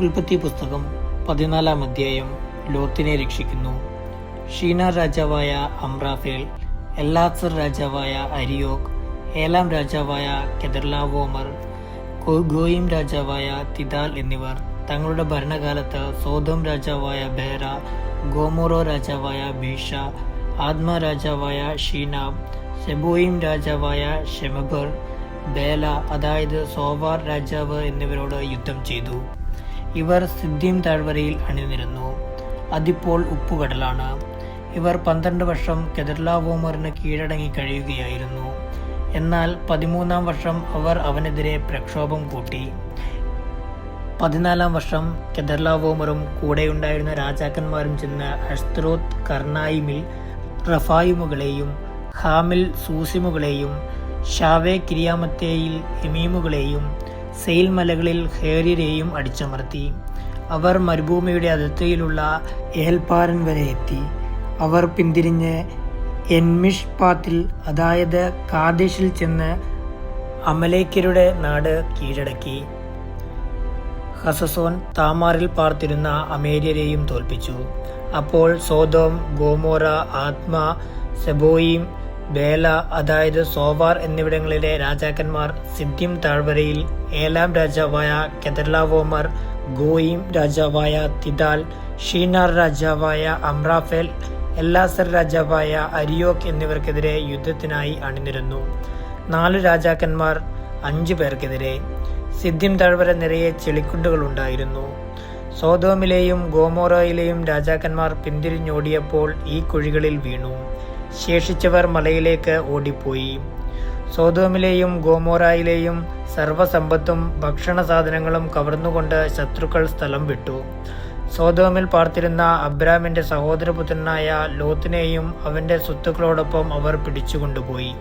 ഉൽപ്പത്തി പുസ്തകം പതിനാലാം അധ്യായം ലോത്തിനെ രക്ഷിക്കുന്നു. ഷീന രാജാവായ അമ്രാഫേൽ എല്ലാസർ രാജാവായ അരിയോക് ഏലാം രാജാവായ കെദർലാവോമർ ഗോയിം രാജാവായ തിദാൽ എന്നിവർ തങ്ങളുടെ ഭരണകാലത്ത് സോതം രാജാവായ ബേറ ഗോമോറോ രാജാവായ ഭീഷ ആത്മ രാജാവായ ഷീന സെബോയിം രാജാവായ ഷെമബർ ബേല അതായത് സോവാർ രാജാവ് എന്നിവരോട് യുദ്ധം ചെയ്തു. ഇവർ സിദ്ധിം താഴ്വരയിൽ അണിനിരുന്നു. അതിപ്പോൾ ഉപ്പുകടലാണ്. ഇവർ പന്ത്രണ്ട് വർഷം കെദർലാവോമറിന് കീഴടങ്ങി കഴിയുകയായിരുന്നു. എന്നാൽ പതിമൂന്നാം വർഷം അവർ അവനെതിരെ പ്രക്ഷോഭം കൂട്ടി. പതിനാലാം വർഷം കെദർലാവോമറും കൂടെയുണ്ടായിരുന്ന രാജാക്കന്മാരും ചെന്ന് അഷ്ത്രോത്ത് കർണായിമിൽ റഫായിമുകളെയും ഹാമിൽ സൂസിമുകളെയും ഷാവേ കിരിയാമത്തേയിൽ എമീമുകളെയും സെയിൽ മലകളിൽ ഹേരിരെയും അടിച്ചമർത്തി. അവർ മരുഭൂമിയുടെ അതിർത്തിയിലുള്ള ഏൽപ്പാരൻ വരെ എത്തി. അവർ പിന്തിരിഞ്ഞ് എൻമിഷ്പാത്തിൽ അതായത് കാദേശിൽ ചെന്ന് അമലേക്കരുടെ നാട് കീഴടക്കി. ഹസസോൻ താമാറിൽ പാർത്തിരുന്ന അമേര്യരെയും തോൽപ്പിച്ചു. അപ്പോൾ Sodom Gomorrah Admah Zeboiim Bela അതായത് സോവാർ എന്നിവിടങ്ങളിലെ രാജാക്കന്മാർ സിദ്ധിം താഴ്വരയിൽ ഏലാം രാജാവായ കെതർലാവോമർ ഗോയിം രാജാവായ തിദാൽ ഷീനാർ രാജാവായ അമ്രാഫേൽ എല്ലാസർ രാജാവായ അരിയോക് എന്നിവർക്കെതിരെ യുദ്ധത്തിനായി അണിനിരുന്നു. നാല് രാജാക്കന്മാർ അഞ്ചു പേർക്കെതിരെ. സിദ്ധിം താഴ്വര നിറയെ ചെളിക്കുണ്ടുകൾ ഉണ്ടായിരുന്നു. സോതോമിലെയും ഗോമോറയിലെയും രാജാക്കന്മാർ പിന്തിരിഞ്ഞോടിയപ്പോൾ ഈ കുഴികളിൽ വീണു. ശേഷിച്ചവർ മലയിലേക്ക് ഓടിപ്പോയി. സോതോമിലെയും ഗോമോറായിലെയും സർവസമ്പത്തും ഭക്ഷണ സാധനങ്ങളും കവർന്നുകൊണ്ട് ശത്രുക്കൾ സ്ഥലം വിട്ടു. സോതോമിൽ പാർത്തിരുന്ന അബ്രാമിന്റെ സഹോദരപുത്രനായ ലോത്തിനെയും അവന്റെ സ്വത്തുക്കളോടൊപ്പം അവർ പിടിച്ചുകൊണ്ടുപോയി.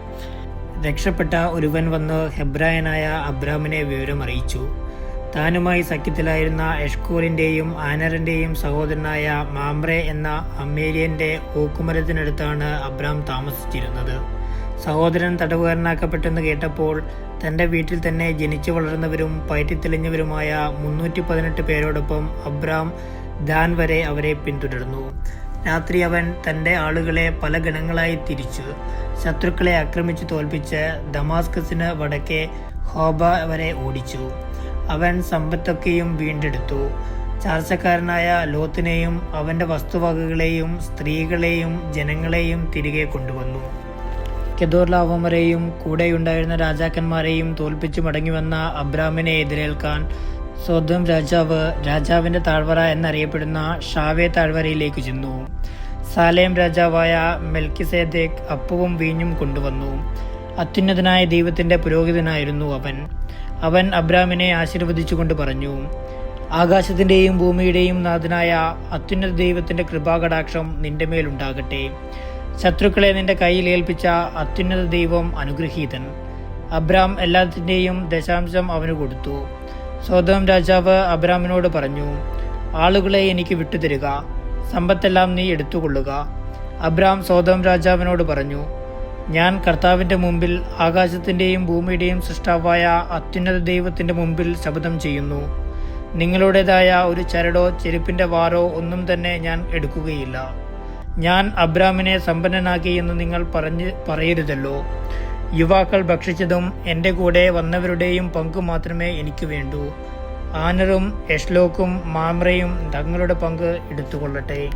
രക്ഷപ്പെട്ട ഒരുവൻ വന്ന് ഹെബ്രായനായ അബ്രാമിനെ വിവരമറിയിച്ചു. താനുമായി സഖ്യത്തിലായിരുന്ന എഷ്കൂറിന്റെയും ആനറിന്റെയും സഹോദരനായ മാമ്രെ എന്ന അമേരിയന്റെ ഓക്കുമരത്തിനടുത്താണ് അബ്രാം താമസിച്ചിരുന്നത്. സഹോദരൻ തടവുകാരനാക്കപ്പെട്ടെന്ന് കേട്ടപ്പോൾ തന്റെ വീട്ടിൽ തന്നെ ജനിച്ചു വളർന്നവരും പയറ്റിത്തെളിഞ്ഞവരുമായ മുന്നൂറ്റി പതിനെട്ട് പേരോടൊപ്പം അബ്രാം ദാൻ വരെ അവരെ പിന്തുടർന്നു. രാത്രി അവൻ തന്റെ ആളുകളെ പല ഗണങ്ങളായി തിരിച്ചു. ശത്രുക്കളെ ആക്രമിച്ചു തോൽപ്പിച്ച് ദമാസ്കസിന് വടക്കേ ഹോബ വരെ ഓടിച്ചു. അവൻ സമ്പത്തൊക്കെയും വീണ്ടെടുത്തു. ചാർച്ചക്കാരനായ ലോത്തിനെയും അവന്റെ വസ്തുവകകളെയും സ്ത്രീകളെയും ജനങ്ങളെയും തിരികെ കൊണ്ടുവന്നു. കെദോർലാവമരെയും കൂടെയുണ്ടായിരുന്ന രാജാക്കന്മാരെയും തോൽപ്പിച്ചു മടങ്ങിവന്ന അബ്രാമിനെ എതിരേൽക്കാൻ സ്വന്തം രാജാവ് രാജാവിന്റെ താഴ്വര എന്നറിയപ്പെടുന്ന ഷാവേ താഴ്വരയിലേക്ക് ചെന്നു. സാലേം രാജാവായ മെൽക്കിസേദേക് അപ്പവും വീഞ്ഞും കൊണ്ടുവന്നു. അത്യുന്നതനായ ദൈവത്തിന്റെ പുരോഹിതനായിരുന്നു അവൻ. അവൻ അബ്രാമിനെ ആശീർവദിച്ചുകൊണ്ട് പറഞ്ഞു ആകാശത്തിന്റെയും ഭൂമിയുടെയും നാഥനായ അത്യുന്നത ദൈവത്തിന്റെ കൃപാകടാക്ഷം നിന്റെ മേലുണ്ടാകട്ടെ ശത്രുക്കളെ നിന്റെ കയ്യിൽ ഏൽപ്പിച്ച അത്യുന്നത ദൈവം അനുഗ്രഹീതൻ. അബ്രാം എല്ലാത്തിന്റെയും ദശാംശം അവന് കൊടുത്തു. സ്വതം രാജാവ് അബ്രാമിനോട് പറഞ്ഞു ആളുകളെ എനിക്ക് വിട്ടുതരിക. സമ്പത്തെല്ലാം നീ എടുത്തുകൊള്ളുക. അബ്രാം സ്വതം രാജാവിനോട് പറഞ്ഞു ഞാൻ കർത്താവിന്റെ മുമ്പിൽ ആകാശത്തിന്റെയും ഭൂമിയുടെയും സൃഷ്ടാവായ അത്യുന്നത ദൈവത്തിന്റെ മുമ്പിൽ ശപഥം ചെയ്യുന്നു. നിങ്ങളുടേതായ ഒരു ചരടോ ചെരുപ്പിന്റെ വാറോ ഒന്നും തന്നെ ഞാൻ എടുക്കുകയില്ല. ഞാൻ അബ്രാമിനെ സമ്പന്നനാക്കി എന്ന് നിങ്ങൾ പറഞ്ഞ് പറയരുതല്ലോ. യുവാക്കൾ ഭക്ഷിച്ചതും എന്റെ കൂടെ വന്നവരുടെയും പങ്ക് മാത്രമേ എനിക്ക് വേണ്ടൂ. ആനറും എഷ്ലോക്കും മാമ്രയും തങ്ങളുടെ പങ്ക് എടുത്തുകൊള്ളട്ടെ.